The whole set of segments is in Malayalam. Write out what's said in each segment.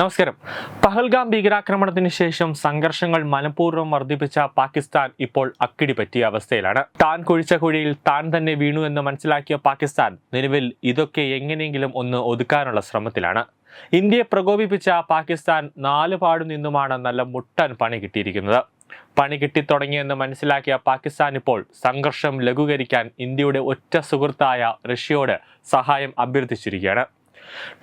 നമസ്കാരം. പഹൽഗാം ഭീകരാക്രമണത്തിന് ശേഷം സംഘർഷങ്ങൾ മനഃപൂർവം വർദ്ധിപ്പിച്ച പാകിസ്ഥാൻ ഇപ്പോൾ അക്കിടി പറ്റിയ അവസ്ഥയിലാണ്. താൻ കുഴിച്ച കുഴിയിൽ താൻ തന്നെ വീണു എന്ന് മനസ്സിലാക്കിയ പാകിസ്ഥാൻ നിലവിൽ ഇതൊക്കെ എങ്ങനെയെങ്കിലും ഒന്ന് ഒതുക്കാനുള്ള ശ്രമത്തിലാണ്. ഇന്ത്യയെ പ്രകോപിപ്പിച്ച പാകിസ്ഥാൻ നാല് പാടു നിന്നുമാണ് നല്ല മുട്ടൻ പണി കിട്ടിയിരിക്കുന്നത്. പണി കിട്ടിത്തുടങ്ങിയെന്ന് മനസ്സിലാക്കിയ പാകിസ്ഥാൻ ഇപ്പോൾ സംഘർഷം ലഘൂകരിക്കാൻ ഇന്ത്യയുടെ ഒറ്റ സുഹൃത്തായ റഷ്യയോട് സഹായം അഭ്യർത്ഥിച്ചിരിക്കുകയാണ്.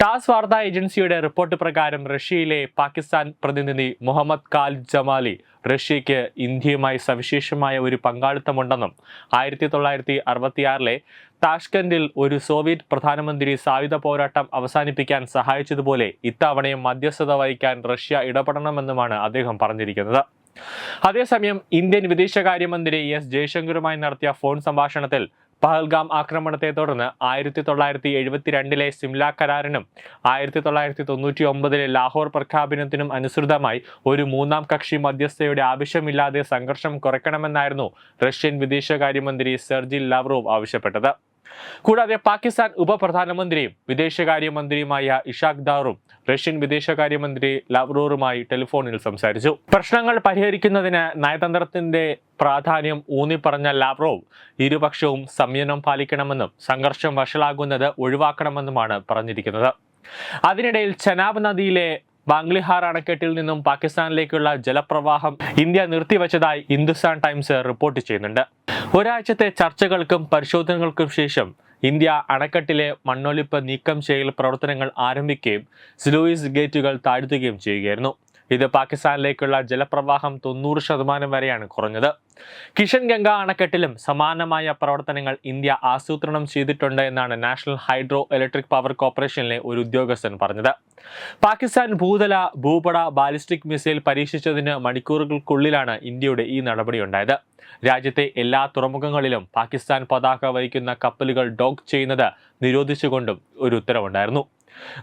ടാസ് വാർത്താ ഏജൻസിയുടെ റിപ്പോർട്ട് പ്രകാരം റഷ്യയിലെ പാകിസ്ഥാൻ പ്രതിനിധി മുഹമ്മദ് ഖാലിദ് ജമാലി റഷ്യയ്ക്ക് ഇന്ത്യയുമായി സവിശേഷമായ ഒരു പങ്കാളിത്തമുണ്ടെന്നും ആയിരത്തി തൊള്ളായിരത്തി അറുപത്തിയാറിലെ താഷ്കൻഡിൽ ഒരു സോവിയറ്റ് പ്രധാനമന്ത്രി സായുധ പോരാട്ടം അവസാനിപ്പിക്കാൻ സഹായിച്ചതുപോലെ ഇത്തവണയും മധ്യസ്ഥത വഹിക്കാൻ റഷ്യ ഇടപെടണമെന്നുമാണ് അദ്ദേഹം പറഞ്ഞിരിക്കുന്നത്. അതേസമയം ഇന്ത്യൻ വിദേശകാര്യമന്ത്രി എസ് ജയശങ്കറുമായി നടത്തിയ ഫോൺ സംഭാഷണത്തിൽ പഹൽഗാം ആക്രമണത്തെ തുടർന്ന് ആയിരത്തി തൊള്ളായിരത്തി എഴുപത്തിരണ്ടിലെ സിംല കരാറിനും ആയിരത്തി തൊള്ളായിരത്തി തൊണ്ണൂറ്റി ഒമ്പതിലെ ലാഹോർ പ്രഖ്യാപനത്തിനും അനുസൃതമായി ഒരു മൂന്നാം കക്ഷി മധ്യസ്ഥയുടെ ആവശ്യമില്ലാതെ സംഘർഷം കുറയ്ക്കണമെന്നായിരുന്നു റഷ്യൻ വിദേശകാര്യമന്ത്രി സെർജി ലാവ്റോവ് ആവശ്യപ്പെട്ടത്. കൂടാതെ പാകിസ്ഥാൻ ഉപപ്രധാനമന്ത്രിയും വിദേശകാര്യമന്ത്രിയുമായ ഇഷാഖ് ദാറും റഷ്യൻ വിദേശകാര്യമന്ത്രി ലവ്റോറുമായി ടെലിഫോണിൽ സംസാരിച്ചു. പ്രശ്നങ്ങൾ പരിഹരിക്കുന്നതിന് നയതന്ത്രത്തിന്റെ പ്രാധാന്യം ഊന്നിപ്പറഞ്ഞ ലാവ്റോവ് ഇരുപക്ഷവും സംയമനം പാലിക്കണമെന്നും സംഘർഷം വഷളാകുന്നത് ഒഴിവാക്കണമെന്നുമാണ് പറഞ്ഞിരിക്കുന്നത്. അതിനിടയിൽ ചനാബ് നദിയിലെ ബാംഗ്ലിഹാർ അണക്കെട്ടിൽ നിന്നും പാകിസ്ഥാനിലേക്കുള്ള ജലപ്രവാഹം ഇന്ത്യ നിർത്തിവച്ചതായി ഹിന്ദുസ്ഥാൻ ടൈംസ് റിപ്പോർട്ട് ചെയ്യുന്നുണ്ട്. ഒരാഴ്ചത്തെ ചർച്ചകൾക്കും പരിശോധനകൾക്കും ശേഷം ഇന്ത്യ അണക്കെട്ടിലെ മണ്ണൊലിപ്പ് നീക്കം ചെയ്യൽ പ്രവർത്തനങ്ങൾ ആരംഭിക്കുകയും സ്ലൂയിസ് ഗേറ്റുകൾ താഴ്ത്തുകയും ചെയ്യുകയായിരുന്നു. ഇത് പാകിസ്ഥാനിലേക്കുള്ള ജലപ്രവാഹം തൊണ്ണൂറ് ശതമാനം വരെയാണ് കുറഞ്ഞത്. കിഷൻ ഗംഗ അണക്കെട്ടിലും സമാനമായ പ്രവർത്തനങ്ങൾ ഇന്ത്യ ആസൂത്രണം ചെയ്തിട്ടുണ്ട് എന്നാണ് നാഷണൽ ഹൈഡ്രോ ഇലക്ട്രിക് പവർ കോർപ്പറേഷനിലെ ഒരു ഉദ്യോഗസ്ഥൻ പറഞ്ഞത്. പാകിസ്ഥാൻ ഭൂതല ഭൂപട ബാലിസ്റ്റിക് മിസൈൽ പരീക്ഷിച്ചതിന് മണിക്കൂറുകൾക്കുള്ളിലാണ് ഇന്ത്യയുടെ ഈ നടപടിയുണ്ടായത് രാജ്യത്തെ എല്ലാ തുറമുഖങ്ങളിലും പാകിസ്ഥാൻ പതാക വഹിക്കുന്ന കപ്പലുകൾ ഡോക്ക് ചെയ്യുന്നത് നിരോധിച്ചുകൊണ്ടും ഒരു ഉത്തരവുണ്ടായിരുന്നു.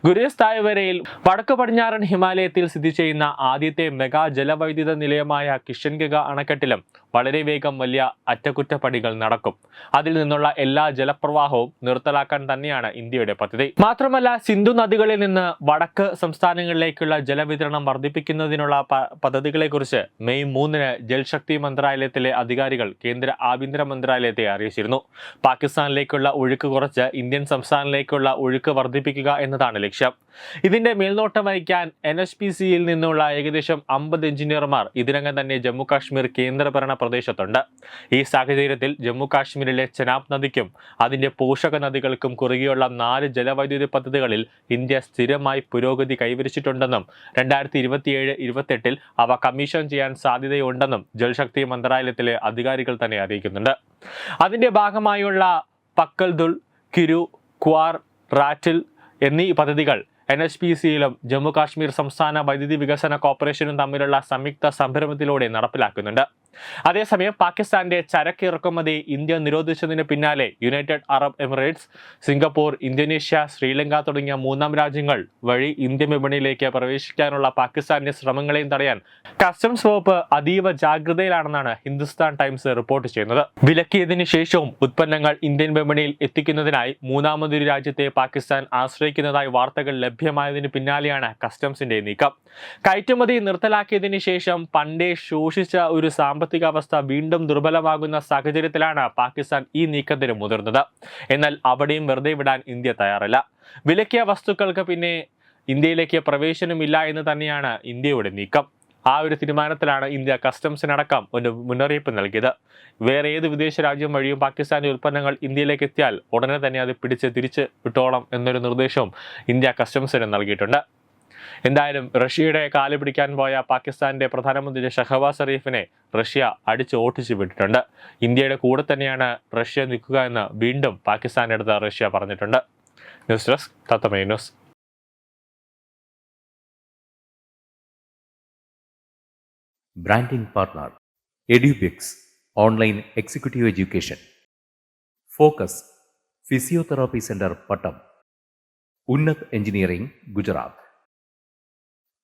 ഗുരേസ് താഴ്വരയിൽ വടക്ക് പടിഞ്ഞാറൻ ഹിമാലയത്തിൽ സ്ഥിതി ചെയ്യുന്ന ആദ്യത്തെ മെഗാ ജലവൈദ്യുത നിലയമായ കിഷൻഗഗ അണക്കെട്ടിലും വളരെ വേഗം വലിയ അറ്റകുറ്റപ്പണികൾ നടക്കും. അതിൽ നിന്നുള്ള എല്ലാ ജലപ്രവാഹവും നിർത്തലാക്കാൻ തന്നെയാണ് ഇന്ത്യയുടെ പദ്ധതി. മാത്രമല്ല സിന്ധു നദികളിൽ നിന്ന് വടക്ക് സംസ്ഥാനങ്ങളിലേക്കുള്ള ജലവിതരണം വർദ്ധിപ്പിക്കുന്നതിനുള്ള പദ്ധതികളെക്കുറിച്ച് മെയ് മൂന്നിന് ജൽശക്തി മന്ത്രാലയത്തിലെ അധികാരികൾ കേന്ദ്ര ആഭ്യന്തര മന്ത്രാലയത്തെ അറിയിച്ചിരുന്നു. പാകിസ്ഥാനിലേക്കുള്ള ഒഴുക്ക് കുറച്ച് ഇന്ത്യൻ സംസ്ഥാനങ്ങളിലേക്കുള്ള ഒഴുക്ക് വർദ്ധിപ്പിക്കുക എന്നതാണ് ലക്ഷ്യം. ഇതിന്റെ മേൽനോട്ടം വഹിക്കാൻ എൻ എച്ച് പി സിയിൽ നിന്നുള്ള ഏകദേശം അമ്പത് എഞ്ചിനീയർമാർ. ഇതിനകം തന്നെ ജമ്മു കാശ്മീർ കേന്ദ്രഭരണ പ്രദേശത്തുണ്ട്. ഈ സാഹചര്യത്തിൽ ജമ്മു കാശ്മീരിലെ ചെനാബ് നദിക്കും അതിന്റെ പോഷക നദികൾക്കും കുറുകെയുള്ള നാല് ജലവൈദ്യുതി പദ്ധതികളിൽ ഇന്ത്യ സ്ഥിരമായി പുരോഗതി കൈവരിച്ചിട്ടുണ്ടെന്നും രണ്ടായിരത്തി ഇരുപത്തിയേഴ് ഇരുപത്തെട്ടിൽ അവ കമ്മീഷൻ ചെയ്യാൻ സാധ്യതയുണ്ടെന്നും ജൽശക്തി മന്ത്രാലയത്തിലെ അധികാരികൾ തന്നെ അറിയിക്കുന്നുണ്ട്. അതിന്റെ ഭാഗമായുള്ള പക്കൽദുൾ കിരു ക്വാർ റാറ്റിൽ എന്നീ പദ്ധതികൾ എൻ എച്ച് പി സിയിലും ജമ്മു കാശ്മീർ സംസ്ഥാന വൈദ്യുതി വികസന കോർപ്പറേഷനും തമ്മിലുള്ള സംയുക്ത സംരംഭത്തിലൂടെ നടപ്പിലാക്കുന്നുണ്ട്. അതേസമയം പാകിസ്ഥാന്റെ ചരക്ക് ഇറക്കുമതി ഇന്ത്യ നിരോധിച്ചതിന് പിന്നാലെ United Arab Emirates Singapore Indonesia Sri Lanka തുടങ്ങിയ മൂന്നാം രാജ്യങ്ങൾ വഴി ഇന്ത്യൻ വിപണിയിലേക്ക് പ്രവേശിക്കാനുള്ള പാകിസ്ഥാന്റെ ശ്രമങ്ങളെയും തടയാൻ കസ്റ്റംസ് വകുപ്പ് അതീവ ജാഗ്രതയിലാണെന്നാണ് ഹിന്ദുസ്ഥാൻ ടൈംസ് റിപ്പോർട്ട് ചെയ്യുന്നത്. വിലക്കിയതിനു ശേഷവും ഉത്പന്നങ്ങൾ ഇന്ത്യൻ വിപണിയിൽ എത്തിക്കുന്നതിനായി മൂന്നാമതൊരു രാജ്യത്തെ പാകിസ്ഥാൻ ആശ്രയിക്കുന്നതായി വാർത്തകൾ ലഭ്യമായതിനു പിന്നാലെയാണ് കസ്റ്റംസിന്റെ നീക്കം. കയറ്റുമതി നിർത്തലാക്കിയതിനു ശേഷം പണ്ടേ ശോഷിച്ച ഒരു സാമ്പത്തിക അവസ്ഥ വീണ്ടും ദുർബലമാകുന്ന സാഹചര്യത്തിലാണ് പാകിസ്ഥാൻ ഈ നീക്കത്തിന് മുതിർന്നത്. എന്നാൽ അവിടെയും വെറുതെ വിടാൻ ഇന്ത്യ തയ്യാറല്ല. വിലക്കിയ വസ്തുക്കൾക്ക് പിന്നെ ഇന്ത്യയിലേക്ക് പ്രവേശനമില്ല എന്ന് തന്നെയാണ് ഇന്ത്യയുടെ നീക്കം. ആ ഒരു തീരുമാനത്തിലാണ് ഇന്ത്യ കസ്റ്റംസിനടക്കം ഒരു മുന്നറിയിപ്പ് നൽകിയത്. വേറെ ഏത് വിദേശ രാജ്യം വഴിയും പാകിസ്ഥാന്റെ ഉൽപ്പന്നങ്ങൾ ഇന്ത്യയിലേക്ക് എത്തിയാൽ ഉടനെ തന്നെ അത് പിടിച്ച് തിരിച്ച് വിട്ടോളം എന്നൊരു നിർദ്ദേശവും ഇന്ത്യ കസ്റ്റംസിന് നൽകിയിട്ടുണ്ട്. എന്തായാലും റഷ്യയുടെ കാൽ പിടിക്കാൻ പോയ പാകിസ്ഥാന്റെ പ്രധാനമന്ത്രി ഷഹബാസ് ഷെറീഫിനെ റഷ്യ അടിച്ച് ഓട്ടിച്ചു വിട്ടിട്ടുണ്ട്. ഇന്ത്യയുടെ കൂടെ തന്നെയാണ് റഷ്യ നിൽക്കുക എന്ന് വീണ്ടും പാകിസ്ഥാന്റെ അടുത്ത് റഷ്യ പറഞ്ഞിട്ടുണ്ട്. News desk തത്തമേ news. Branding partner online executive education. Focus physiotherapy centre Pattom. Engineering Gujarat